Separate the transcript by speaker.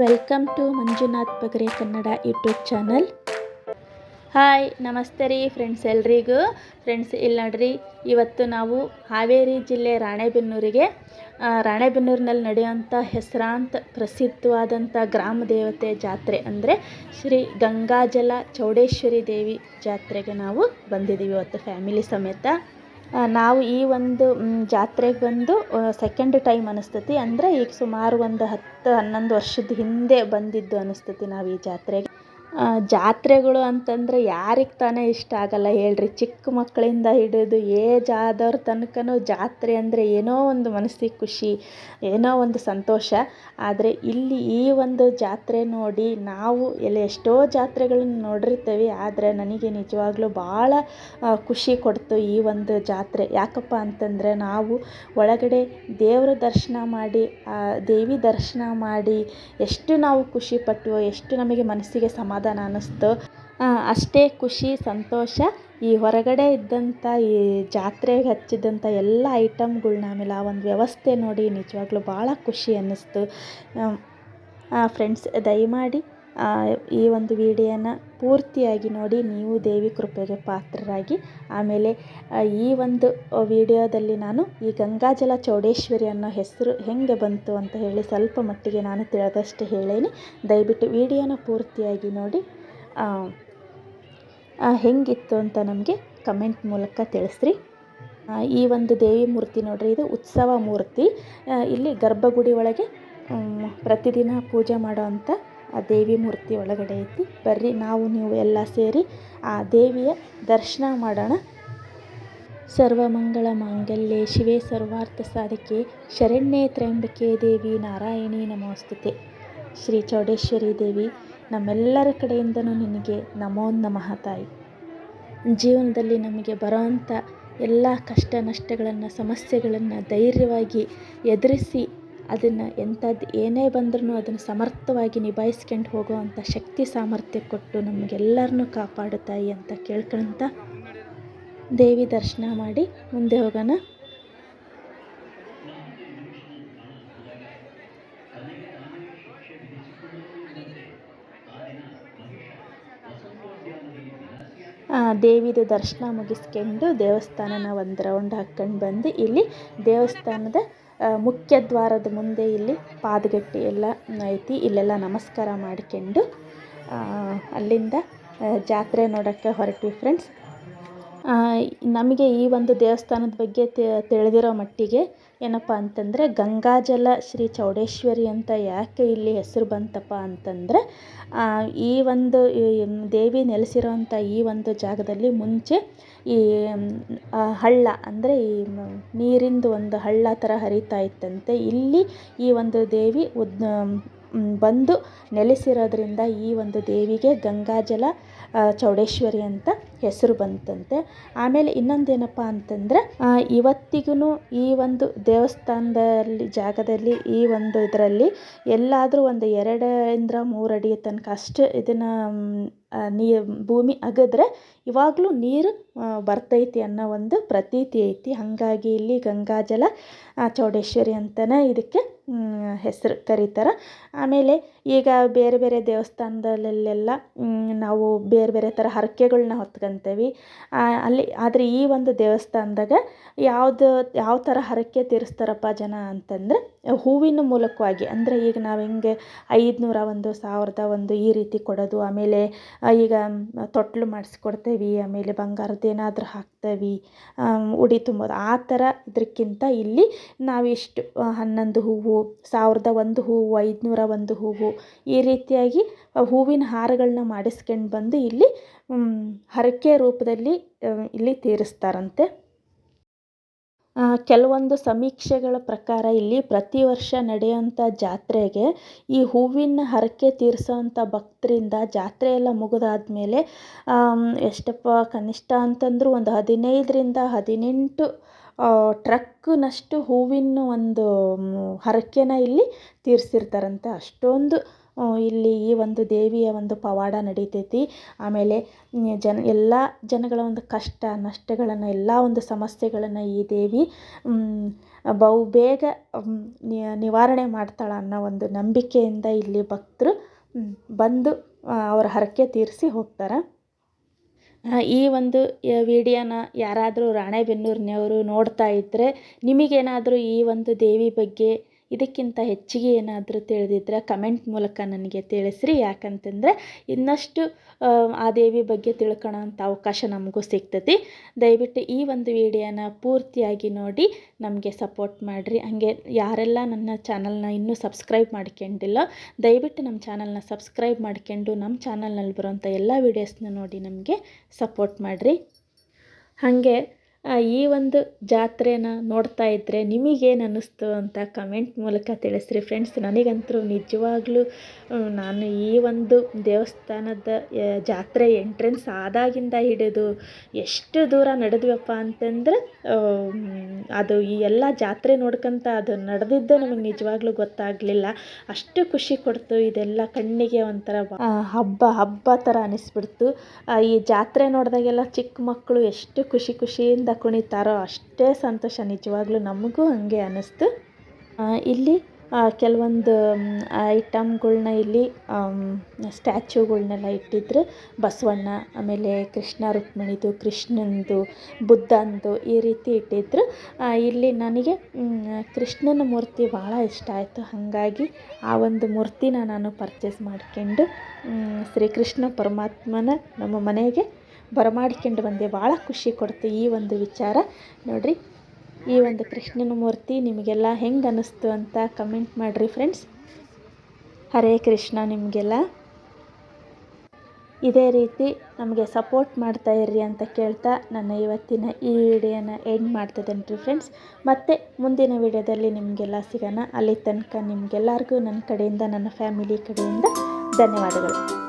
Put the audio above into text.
Speaker 1: Welcome to Manjunath Bagare Kannada YouTube channel. Hi, ನಮಸ್ತೆ ರೀ friends ಎಲ್ರಿಗೂ. ಫ್ರೆಂಡ್ಸ್ ಇಲ್ಲಿ ನೋಡ್ರಿ, ಇವತ್ತು ನಾವು ಹಾವೇರಿ ಜಿಲ್ಲೆ ರಾಣೆಬೆನ್ನೂರಿಗೆ ರಾಣೆಬೆನ್ನೂರಿನಲ್ಲಿ ನಡೆಯುವಂಥ ಹೆಸರಾಂತ ಪ್ರಸಿದ್ಧವಾದಂಥ ಗ್ರಾಮ ದೇವತೆ ಜಾತ್ರೆ ಅಂದರೆ ಶ್ರೀ ಗಂಗಾಜಲ ಚೌಡೇಶ್ವರಿ ದೇವಿ ಜಾತ್ರೆಗೆ ನಾವು ಬಂದಿದ್ದೀವಿ ಇವತ್ತು ಫ್ಯಾಮಿಲಿ ಸಮೇತ. ನಾವು ಈ ಒಂದು ಜಾತ್ರೆಗೆ ಬಂದು ಸೆಕೆಂಡ್ ಟೈಮ್ ಅನಿಸ್ತತಿ. ಅಂದರೆ ಈಗ ಸುಮಾರು ಒಂದು ಹತ್ತು, ಹನ್ನೊಂದು ವರ್ಷದ ಹಿಂದೆ ಬಂದಿದ್ದು ಅನಿಸ್ತತಿ ನಾವು ಈ ಜಾತ್ರೆಗೆ. ಜಾತ್ರೆಗಳು ಅಂತಂದರೆ ಯಾರಿಗೆ ತಾನೇ ಇಷ್ಟ ಆಗಲ್ಲ ಹೇಳ್ರಿ. ಚಿಕ್ಕ ಮಕ್ಕಳಿಂದ ಹಿಡಿದು ಏಜ್ ಆದವ್ರ ತನಕನೂ ಜಾತ್ರೆ ಅಂದರೆ ಏನೋ ಒಂದು ಮನಸ್ಸಿಗೆ ಖುಷಿ, ಏನೋ ಒಂದು ಸಂತೋಷ. ಆದರೆ ಇಲ್ಲಿ ಈ ಒಂದು ಜಾತ್ರೆ ನೋಡಿ ನಾವು ಎಲ್ಲ ಎಷ್ಟೋ ಜಾತ್ರೆಗಳನ್ನು ನೋಡಿರ್ತೇವೆ, ಆದರೆ ನನಗೆ ನಿಜವಾಗ್ಲೂ ಭಾಳ ಖುಷಿ ಕೊಡ್ತು ಈ ಒಂದು ಜಾತ್ರೆ. ಯಾಕಪ್ಪ ಅಂತಂದರೆ ನಾವು ಒಳಗಡೆ ದೇವರ ದರ್ಶನ ಮಾಡಿ ದೇವಿ ದರ್ಶನ ಮಾಡಿ ಎಷ್ಟು ನಾವು ಖುಷಿ ಪಟ್ವೋ, ಎಷ್ಟು ನಮಗೆ ಮನಸ್ಸಿಗೆ ಸಮಾಧಾನ ಅನ್ನಿಸ್ತು. ಆ, ಅಷ್ಟೇ ಖುಷಿ ಸಂತೋಷ. ಈ ಹೊರಗಡೆ ಇದ್ದಂಥ ಈ ಜಾತ್ರೆಗೆ ಹಚ್ಚಿದಂಥ ಎಲ್ಲ ಐಟಮ್ಗಳ್ನ ಆಮೇಲೆ ಆ ಒಂದು ವ್ಯವಸ್ಥೆ ನೋಡಿ ನಿಜವಾಗ್ಲೂ ಭಾಳ ಖುಷಿ ಅನ್ನಿಸ್ತು. ಫ್ರೆಂಡ್ಸ್ ದಯಮಾಡಿ ಈ ಒಂದು ವಿಡಿಯೋನ ಪೂರ್ತಿಯಾಗಿ ನೋಡಿ ನೀವು ದೇವಿ ಕೃಪೆಗೆ ಪಾತ್ರರಾಗಿ. ಆಮೇಲೆ ಈ ಒಂದು ವಿಡಿಯೋದಲ್ಲಿ ನಾನು ಈ ಗಂಗಾಜಲ ಚೌಡೇಶ್ವರಿ ಅನ್ನೋ ಹೆಸರು ಹೆಂಗೆ ಬಂತು ಅಂತ ಹೇಳಿ ಸ್ವಲ್ಪ ಮಟ್ಟಿಗೆ ನಾನು ತಿಳಿದಷ್ಟು ಹೇಳೇನಿ. ದಯವಿಟ್ಟು ವಿಡಿಯೋನ ಪೂರ್ತಿಯಾಗಿ ನೋಡಿ. ಹೆಂಗಿತ್ತು ಅಂತ ನಮಗೆ ಕಮೆಂಟ್ ಮೂಲಕ ತಿಳಿಸ್ರಿ. ಈ ಒಂದು ದೇವಿ ಮೂರ್ತಿ ನೋಡ್ರಿ, ಇದು ಉತ್ಸವ ಮೂರ್ತಿ. ಇಲ್ಲಿ ಗರ್ಭಗುಡಿ ಒಳಗೆ ಪ್ರತಿದಿನ ಪೂಜೆ ಮಾಡೋವಂಥ ಆ ದೇವಿ ಮೂರ್ತಿ ಒಳಗಡೆ ಐತಿ. ಬರ್ರಿ, ನಾವು ನೀವು ಎಲ್ಲ ಸೇರಿ ಆ ದೇವಿಯ ದರ್ಶನ ಮಾಡೋಣ. ಸರ್ವಮಂಗಳ ಮಾಂಗಲ್ಯೆ, ಶಿವೇ ಸರ್ವಾರ್ಥ ಸಾಧಕೆ, ಶರಣ್ಯೇ ತ್ರ್ಯಂಬಕೆ ದೇವಿ ನಾರಾಯಣಿ ನಮೋಸ್ತುತೆ. ಶ್ರೀ ಚೌಡೇಶ್ವರಿ ದೇವಿ, ನಮ್ಮೆಲ್ಲರ ಕಡೆಯಿಂದನೂ ನಿನಗೆ ನಮೋ ನಮಃ ತಾಯಿ. ಜೀವನದಲ್ಲಿ ನಮಗೆ ಬರೋವಂಥ ಎಲ್ಲ ಕಷ್ಟ ನಷ್ಟಗಳನ್ನು, ಸಮಸ್ಯೆಗಳನ್ನು ಧೈರ್ಯವಾಗಿ ಎದುರಿಸಿ ಅದನ್ನು ಎಂಥದ್ದು ಏನೇ ಬಂದ್ರೂ ಅದನ್ನು ಸಮರ್ಥವಾಗಿ ನಿಭಾಯಿಸ್ಕೊಂಡು ಹೋಗುವಂಥ ಶಕ್ತಿ ಸಾಮರ್ಥ್ಯ ಕೊಟ್ಟು ನಮಗೆಲ್ಲರನ್ನೂ ಕಾಪಾಡು ತಾಯಿ ಅಂತ ಕೇಳ್ಕೊಳ್ತಾ ದೇವಿ ದರ್ಶನ ಮಾಡಿ ಮುಂದೆ ಹೋಗೋಣ. ದೇವಿದು ದರ್ಶನ ಮುಗಿಸ್ಕೊಂಡು ದೇವಸ್ಥಾನನ ಒಂದು ರೌಂಡ್ ಹಾಕ್ಕೊಂಡು ಬಂದು ಇಲ್ಲಿ ದೇವಸ್ಥಾನದ ಮುಖ್ಯ ದ್ವಾರದ ಮುಂದೆ ಇಲ್ಲಿ ಪಾದಗಟ್ಟಿ ಎಲ್ಲ ಐತಿ. ಇಲ್ಲೆಲ್ಲ ನಮಸ್ಕಾರ ಮಾಡ್ಕೊಂಡು ಅಲ್ಲಿಂದ ಜಾತ್ರೆ ನೋಡೋಕ್ಕೆ ಹೊರಟ್ವಿ ಫ್ರೆಂಡ್ಸ್ ನಮಗೆ ಈ ಒಂದು ದೇವಸ್ಥಾನದ ಬಗ್ಗೆ ತಿಳಿದಿರೋ ಮಟ್ಟಿಗೆ ಏನಪ್ಪ ಅಂತಂದರೆ ಗಂಗಾಜಲ ಶ್ರೀ ಚೌಡೇಶ್ವರಿ ಅಂತ ಯಾಕೆ ಇಲ್ಲಿ ಹೆಸರು ಬಂತಪ್ಪ ಅಂತಂದರೆ ಈ ಒಂದು ದೇವಿ ನೆಲೆಸಿರೋಂಥ ಈ ಒಂದು ಜಾಗದಲ್ಲಿ ಮುಂಚೆ ಈ ಹಳ್ಳ ಅಂದರೆ ಈ ನೀರಿಂದು ಒಂದು ಹಳ್ಳ ಥರ ಹರಿತಾ ಇತ್ತಂತೆ. ಇಲ್ಲಿ ಈ ಒಂದು ದೇವಿ ಉದ್ ಬಂದು ನೆಲೆಸಿರೋದ್ರಿಂದ ಈ ಒಂದು ದೇವಿಗೆ ಗಂಗಾಜಲ ಚೌಡೇಶ್ವರಿ ಅಂತ ಹೆಸರು ಬಂತಂತೆ. ಆಮೇಲೆ ಇನ್ನೊಂದೇನಪ್ಪ ಅಂತಂದರೆ ಇವತ್ತಿಗೂ ಈ ಒಂದು ದೇವಸ್ಥಾನದಲ್ಲಿ, ಜಾಗದಲ್ಲಿ ಈ ಒಂದು ಇದರಲ್ಲಿ ಎಲ್ಲಾದರೂ ಒಂದು ಎರಡರಿಂದ ಮೂರಡಿ ತನಕ ಅಷ್ಟು ಇದನ್ನು ನೀ, ಭೂಮಿ ಅಗೆದ್ರೆ ಇವಾಗಲೂ ನೀರು ಬರ್ತೈತಿ ಅನ್ನೋ ಒಂದು ಪ್ರತೀತಿ ಐತಿ. ಹಾಗಾಗಿ ಇಲ್ಲಿ ಗಂಗಾಜಲ ಚೌಡೇಶ್ವರಿ ಅಂತಲೇ ಇದಕ್ಕೆ ಹೆಸರು ಕರೀತಾರೆ. ಆಮೇಲೆ ಈಗ ಬೇರೆ ಬೇರೆ ದೇವಸ್ಥಾನದಲ್ಲೆಲ್ಲ ನಾವು ಬೇರೆ ಬೇರೆ ಥರ ಹರಕೆಗಳನ್ನ ಹೊತ್ಕೊಂತೇವೆ. ಅಲ್ಲಿ, ಆದರೆ ಈ ಒಂದು ದೇವಸ್ಥಾನದಾಗ ಯಾವುದು, ಯಾವ ಥರ ಹರಕೆ ತೀರಿಸ್ತಾರಪ್ಪ ಜನ ಅಂತಂದರೆ, ಹೂವಿನ ಮೂಲಕವಾಗಿ. ಅಂದರೆ ಈಗ ನಾವು ಹೆಂಗೆ ಐದುನೂರ ಒಂದು, ಸಾವಿರದ ಒಂದು ಈ ರೀತಿ ಕೊಡೋದು. ಆಮೇಲೆ ಈಗ ತೊಟ್ಲು ಮಾಡಿಸ್ಕೊಡ್ತೇವೆ, ಆಮೇಲೆ ಬಂಗಾರದ ಏನಾದರೂ ಹಾಕ್ತೇವೆ ಉಡಿ ತುಂಬೋದು, ಆ ಥರ ಇದಕ್ಕಿಂತ ಇಲ್ಲಿ ನಾವಿಷ್ಟು ಹನ್ನೊಂದು ಹೂವು, ಸಾವಿರದ ಒಂದು ಹೂವು, ಐದುನೂರ ಒಂದು ಹೂವು ಈ ರೀತಿಯಾಗಿ ಹೂವಿನ ಹಾರಗಳನ್ನ ಮಾಡಿಸ್ಕೊಂಡು ಬಂದು ಇಲ್ಲಿ ಹರಕೆ ರೂಪದಲ್ಲಿ ಇಲ್ಲಿ ತೀರಿಸ್ತಾರಂತೆ. ಕೆಲವೊಂದು ಸಮೀಕ್ಷೆಗಳ ಪ್ರಕಾರ ಇಲ್ಲಿ ಪ್ರತಿ ವರ್ಷ ನಡೆಯುವಂಥ ಜಾತ್ರೆಗೆ ಈ ಹೂವಿನ ಹರಕೆ ತೀರಿಸೋವಂಥ ಭಕ್ತರಿಂದ ಜಾತ್ರೆ ಎಲ್ಲ ಮುಗಿದಾದ್ಮೇಲೆ ಮೇಲೆ ಎಷ್ಟಪ್ಪ ಕನಿಷ್ಠ ಅಂತಂದರೂ ಒಂದು ಹದಿನೈದರಿಂದ ಹದಿನೆಂಟು ಟ್ರಕ್ನಷ್ಟು ಹೂವಿನ ಒಂದು ಹರಕೆನ ಇಲ್ಲಿ ತೀರಿಸಿರ್ತಾರಂತೆ. ಅಷ್ಟೊಂದು ಇಲ್ಲಿ ಈ ಒಂದು ದೇವಿಯ ಒಂದು ಪವಾಡ ನಡಿತೈತಿ. ಆಮೇಲೆ ಜನ, ಎಲ್ಲ ಜನಗಳ ಒಂದು ಕಷ್ಟ, ನಷ್ಟಗಳನ್ನು, ಎಲ್ಲ ಒಂದು ಸಮಸ್ಯೆಗಳನ್ನು ಈ ದೇವಿ ಬಹು ಬೇಗ ನಿವಾರಣೆ ಮಾಡ್ತಾಳೆ ಅನ್ನೋ ಒಂದು ನಂಬಿಕೆಯಿಂದ ಇಲ್ಲಿ ಭಕ್ತರು ಬಂದು ಅವರ ಹರಕೆ ತೀರಿಸಿ ಹೋಗ್ತಾರೆ. ಈ ಒಂದು ವಿಡಿಯೋನ ಯಾರಾದರೂ ರಾಣೆಬೆನ್ನೂರಿನವರು ನೋಡ್ತಾ ಇದ್ದರೆ ನಿಮಗೇನಾದರೂ ಈ ಒಂದು ದೇವಿ ಬಗ್ಗೆ ಇದಕ್ಕಿಂತ ಹೆಚ್ಚಿಗೆ ಏನಾದರೂ ತಿಳಿದಿದ್ರೆ ಕಮೆಂಟ್ ಮೂಲಕ ನನಗೆ ತಿಳಿಸ್ರಿ. ಯಾಕಂತಂದರೆ ಇನ್ನಷ್ಟು, ಆ ದೇವಿ ಬಗ್ಗೆ ತಿಳ್ಕೊಳ್ಳೋಂಥ ಅವಕಾಶ ನಮಗೂ ಸಿಗ್ತೈತಿ ದಯವಿಟ್ಟು ಈ ಒಂದು ವಿಡಿಯೋನ ಪೂರ್ತಿಯಾಗಿ ನೋಡಿ, ನಮಗೆ ಸಪೋರ್ಟ್ ಮಾಡಿರಿ. ಹಾಗೆ ಯಾರೆಲ್ಲ ನನ್ನ ಚಾನಲ್ನ ಇನ್ನೂ ಸಬ್ಸ್ಕ್ರೈಬ್ ಮಾಡ್ಕೊಂಡಿಲ್ಲ, ದಯವಿಟ್ಟು ನಮ್ಮ ಚಾನಲ್ನ ಸಬ್ಸ್ಕ್ರೈಬ್ ಮಾಡ್ಕೊಂಡು ನಮ್ಮ ಚಾನಲ್ನಲ್ಲಿ ಬರುವಂಥ ಎಲ್ಲ ವೀಡಿಯೋಸ್ನ ನೋಡಿ ನಮಗೆ ಸಪೋರ್ಟ್ ಮಾಡಿರಿ. ಹಾಗೆ ಈ ಒಂದು ಜಾತ್ರೆನ ನೋಡ್ತಾ ಇದ್ದರೆ ನಿಮಗೇನು ಅನ್ನಿಸ್ತು ಅಂತ ಕಮೆಂಟ್ ಮೂಲಕ ತಿಳಿಸ್ರಿ ಫ್ರೆಂಡ್ಸ್ ನನಗಂತೂ ನಿಜವಾಗ್ಲೂ ನಾನು ಈ ಒಂದು ದೇವಸ್ಥಾನದ ಜಾತ್ರೆ ಎಂಟ್ರೆನ್ಸ್ ಆದಾಗಿಂದ ಹಿಡಿದು ಎಷ್ಟು ದೂರ ನಡೆದ್ವಪ್ಪ ಅಂತಂದ್ರೆ ಅದು ಈ ಎಲ್ಲ ಜಾತ್ರೆ ನೋಡ್ಕೊಂತ ಅದು ನಡೆದಿದ್ದು ನಮಗೆ ನಿಜವಾಗ್ಲೂ ಗೊತ್ತಾಗಲಿಲ್ಲ. ಅಷ್ಟು ಖುಷಿ ಕೊಡ್ತು ಇದೆಲ್ಲ ಕಣ್ಣಿಗೆ ಒಂಥರ ಹಬ್ಬ ಹಬ್ಬ ಥರ ಅನಿಸ್ಬಿಡ್ತು. ಈ ಜಾತ್ರೆ ನೋಡಿದಾಗೆಲ್ಲ ಚಿಕ್ಕ ಮಕ್ಕಳು ಎಷ್ಟು ಖುಷಿ ಖುಷಿಯಿಂದ ಕುಣಿತಾರೋ ಅಷ್ಟೇ ಸಂತೋಷ ನಿಜವಾಗ್ಲೂ ನಮಗೂ ಹಾಗೆ ಅನ್ನಿಸ್ತು. ಇಲ್ಲಿ ಕೆಲವೊಂದು ಐಟಮ್ಗಳ್ನ ಇಲ್ಲಿ ಸ್ಟ್ಯಾಚ್ಯೂಗಳ್ನೆಲ್ಲ ಇಟ್ಟಿದ್ರು. ಬಸವಣ್ಣ, ಆಮೇಲೆ ಕೃಷ್ಣ, ರುಕ್ಮಿಣಿದು, ಕೃಷ್ಣಂದು, ಬುದ್ಧಂದು ಈ ರೀತಿ ಇಟ್ಟಿದ್ರು. ಇಲ್ಲಿ ನನಗೆ ಕೃಷ್ಣನ ಮೂರ್ತಿ ಭಾಳ ಇಷ್ಟ ಆಯಿತು. ಹಾಗಾಗಿ ಆ ಒಂದು ಮೂರ್ತಿನ ನಾನು ಪರ್ಚೇಸ್ ಮಾಡ್ಕೊಂಡು ಶ್ರೀಕೃಷ್ಣ ಪರಮಾತ್ಮನ ನಮ್ಮ ಮನೆಗೆ ಬರಮಾಡ್ಕೊಂಡು ಬಂದೆ. ಭಾಳ ಖುಷಿ ಕೊಡ್ತು ಈ ಒಂದು ವಿಚಾರ. ನೋಡಿರಿ, ಈ ಒಂದು ಕೃಷ್ಣನ ಮೂರ್ತಿ ನಿಮಗೆಲ್ಲ ಹೆಂಗೆ ಅನ್ನಿಸ್ತು ಅಂತ ಕಮೆಂಟ್ ಮಾಡಿರಿ ಫ್ರೆಂಡ್ಸ್. ಹರೇ ಕೃಷ್ಣ ನಿಮಗೆಲ್ಲ. ಇದೇ ರೀತಿ ನಮಗೆ ಸಪೋರ್ಟ್ ಮಾಡ್ತಾ ಇರ್ರಿ ಅಂತ ಕೇಳ್ತಾ ನನ್ನ ಇವತ್ತಿನ ಈ ವಿಡಿಯೋನ ಎಂಡ್ ಮಾಡ್ತಿದ್ದೇನೆ ಫ್ರೆಂಡ್ಸ್. ಮತ್ತು ಮುಂದಿನ ವಿಡಿಯೋದಲ್ಲಿ ನಿಮಗೆಲ್ಲ ಸಿಗೋಣ. ಅಲ್ಲಿ ತನಕ ನಿಮಗೆಲ್ಲರಿಗೂ ನನ್ನ ಕಡೆಯಿಂದ, ನನ್ನ ಫ್ಯಾಮಿಲಿ ಕಡೆಯಿಂದ ಧನ್ಯವಾದಗಳು.